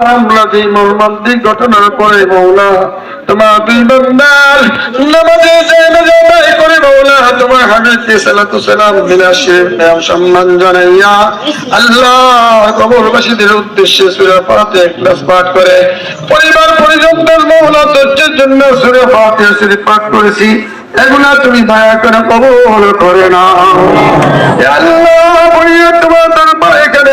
আমরা যে মর্মান্তিক তোমার দুই বান্দার নামাজে করে তোমার হাবিবকে সালাম নাম সম্মান জানাইয়া আল্লাহ কবরবাসীদের উদ্দেশ্যে সূরা ফাতিহা পাঠ করে। পরিবার, পরিজনদের মৌলা, ধৈর্যের জন্য সূরা ফাতিহা শরীফ পাঠ করেছি। এগুলা তুমি দয়া করে কবল করে না আল্লাহ তোমার দরবারে এখানে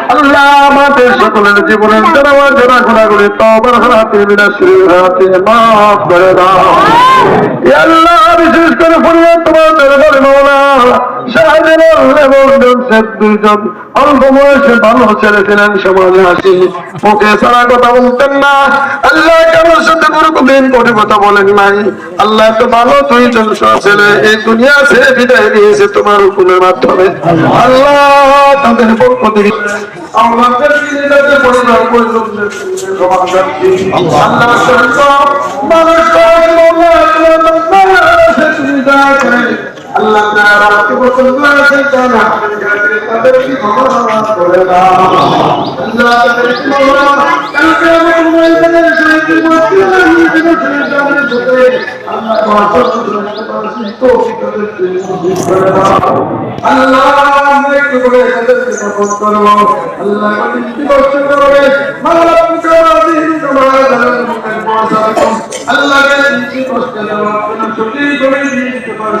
সকলের জীবনের যারা যারা ঘোরাঘুরি তবার হাতে বিনাশের হাতে মাফ করে দাও। বিশেষ করে তোমার সমাজে আসি। ওকে সারা কথা বলতেন না। আল্লাহ সাথে কোনোদিন কোটি কথা বলেন নাই আল্লাহ তো ভালো তুই ছেলে, এই দুনিয়া ছেড়ে বিদায় দিয়েছে তোমার হুকুমের মাধ্যমে। আল্লাহ তাদের পক্ষ থেকে পরিবার আল্লাহ তাদেরকে ক্ষমা করে দাও। আল্লাহ তাদেরকে ক্ষমা কালকে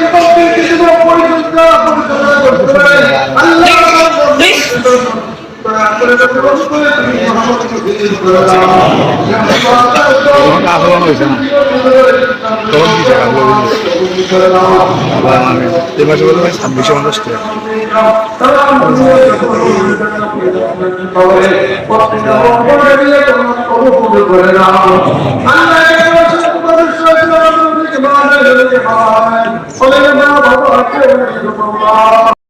আহ্বান হয়েছে না তখন দিছে আমি এ মাসে বলতে ছাব্বিশে পঞ্চাশ টাকা আল্লাহ